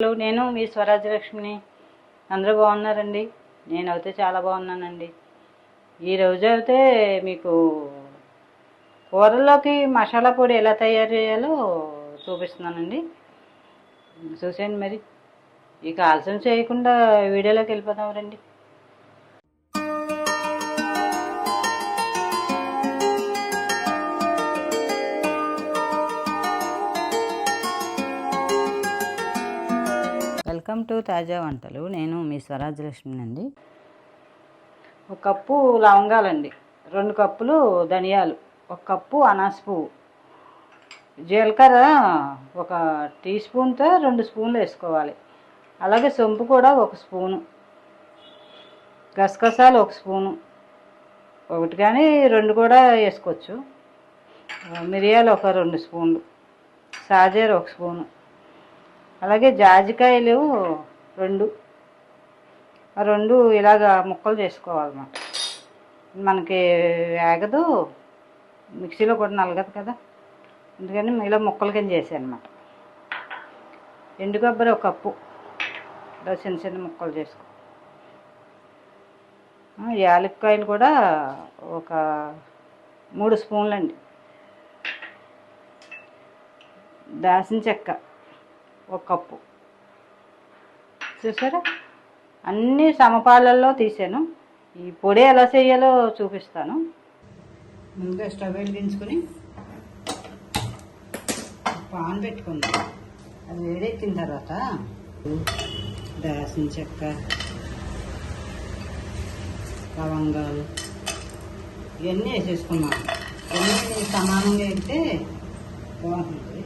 Hello నేను మీ స్వరాజ్యలక్ష్మిని. అందరూ బాగున్నారండి? నేను అయితే చాలా బాగున్నానండి. ఈరోజు అయితే మీకు కూరల్లోకి మసాలా పొడి ఎలా తయారు చేయాలో చూపిస్తున్నానండి. చూసేయండి మరి. ఇక ఆలస్యం చేయకుండా వీడియోలోకి వెళ్ళిపోదాం రండి. వెల్కమ్ టు తాజా వంటలు. నేను మీ స్వరాజ్యలక్ష్మి అండి ఒక కప్పు లవంగాలండి. రెండు కప్పులు ధనియాలు. ఒక కప్పు అనాస పువ్వు. జీలకర్ర ఒక టీ స్పూన్తో రెండు స్పూన్లు వేసుకోవాలి. అలాగే సొంపు కూడా ఒక స్పూను. గసగసాలు ఒక స్పూను. ఒకటి కానీ రెండు కూడా వేసుకోవచ్చు. మిరియాలు ఒక రెండు స్పూన్లు. సాజీర ఒక స్పూను. అలాగే జాజికాయలు రెండు. రెండు ఇలాగా ముక్కలు చేసుకోవాలన్నమాట మనకి వేగదు మిక్సీలో కూడా నలగదు కదా. అందుకని ఇలా ముక్కలు కింద చేసాను అనమాట ఎండు కొబ్బరి ఒక కప్పు. ఇలా చిన్న చిన్న ముక్కలు చేసుకో. యాలక్కాయలు కూడా ఒక మూడు స్పూన్లు అండి దాసిన చెక్క. ఒక కప్పు. చూసారా? అన్నీ సమపాలల్లో తీసాను. ఈ పొడి ఎలా చేయాలో చూపిస్తాను. ముందుగా స్టవ్ వెలిగించుకొని పాన్ పెట్టుకుందాం. అది వేడెక్కిన తర్వాత దాసిన చెక్క లవంగాలు ఇవన్నీ వేసేసుకున్నాం ఇవన్నీ సమానంగా అయితే బాగుంటుంది.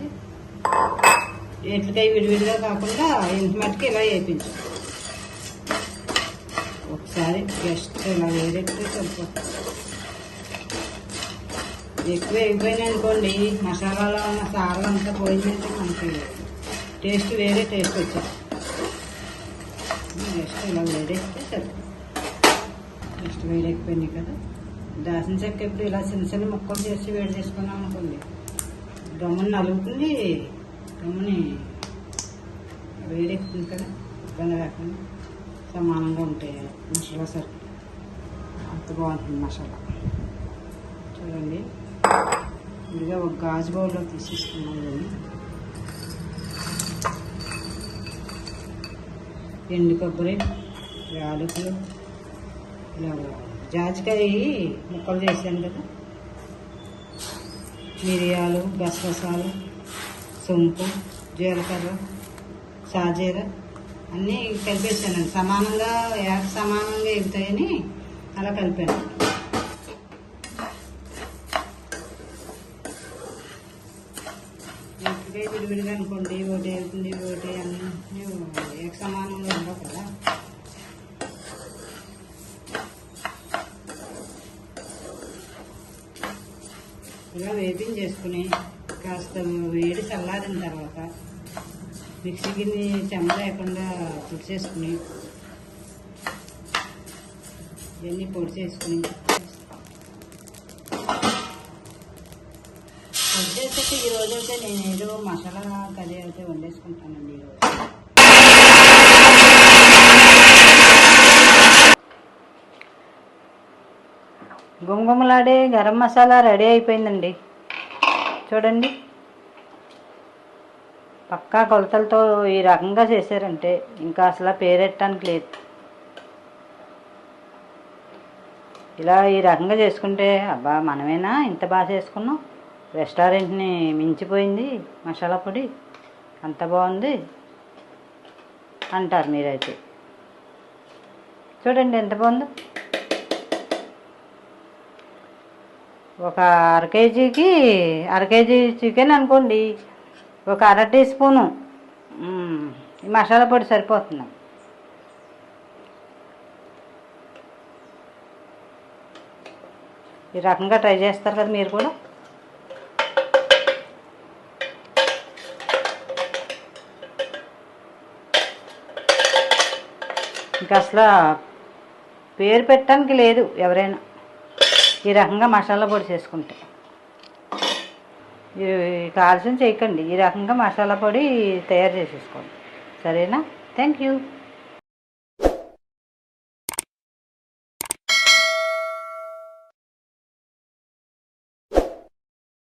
ఎట్లకాయ విడివిడిగా కాకుండా ఇంత మట్టుకు ఇలా వేయించు. ఒకసారి జస్ట్ ఇలా వేరేట్టు సరిపోతుంది. ఎక్కువ అయిపోయినాయి అనుకోండి మసాలాలో ఉన్న సారం అంతా పోయిందంటే మనకి టేస్ట్ వేరే టేస్ట్ వచ్చేది జస్ట్ ఇలా వేడెక్కితే సరిపోతుంది. జస్ట్ వేడెక్కిపోయినాయి కదా. దాసిన చెక్క ఇప్పుడు ఇలా చిన్న చిన్న ముక్కలు చేసి వేడి చేసుకున్నాం అనుకోండి గమ్మున నలుగుతుంది గమ్ముని వేడెక్కుతుంది కదా ఇబ్బంది లేకుండా సమానంగా ఉంటాయి మసాలా సరుకు అంత బాగుంటుంది మసాలా. చూడండి. ఇదిగా ఒక గాజు బౌల్లో తీసేసుకున్నాం కానీ ఎండు కొబ్బరి యాలకులు ఇలా జాజికాయ ముక్కలు చేసాను కదా. మిరియాలు గసగసాలు సొంపు జీలకర్ర సాజీర అన్నీ కలిపేసానండి సమానంగా యాక సమానంగా ఎగుతాయని అలా కలిపాను. ఎప్పుడే విడివిడిగా అనుకోండి ఒకటి వెళ్తుంది ఒకటి అన్నీ ఏక సమానంగా ఉండవు ఇలా ఇలా వేపించేసుకుని కాస్త వేడి చల్లారిన తర్వాత మిక్సీ గిన్నె చెమ్మ లేకుండా పొడి చేసుకుని ఇవన్నీ పొడి చేసుకుని పొడి చేసేసి ఈ అయితే నేను ఏదో మసాలా కర్రీ అయితే వండేసుకుంటానండి ఈరోజు గుమగుమలాడే గరం మసాలా రెడీ అయిపోయిందండి. చూడండి. పక్కా కొలతలతో ఈ రకంగా చేశారంటే ఇంకా అసలు పేరెట్టడానికి లేదు. ఇలా ఈ రకంగా చేసుకుంటే అబ్బా మనమేనా ఇంత బాగా చేసుకున్నాం? రెస్టారెంట్ని మించిపోయింది మసాలా పొడి. అంత బాగుంది అంటారు మీరైతే. చూడండి ఎంత బాగుందో. ఒక అర కేజీకి అర కేజీ చికెన్ అనుకోండి. ఒక అర టీ స్పూను ఈ మసాలా పొడి సరిపోతుంది. ఈ రకంగా ట్రై చేస్తారు కదా మీరు కూడా. ఇంకా అసలు పేరు పెట్టడానికి లేదు ఎవరైనా. ఈ రకంగా మసాలా పొడి చేసుకుంటే. కాల్సిన చేయకండి. ఈ రకంగా మసాలా పొడి తయారు చేసేసుకోండి. సరేనా? Thank you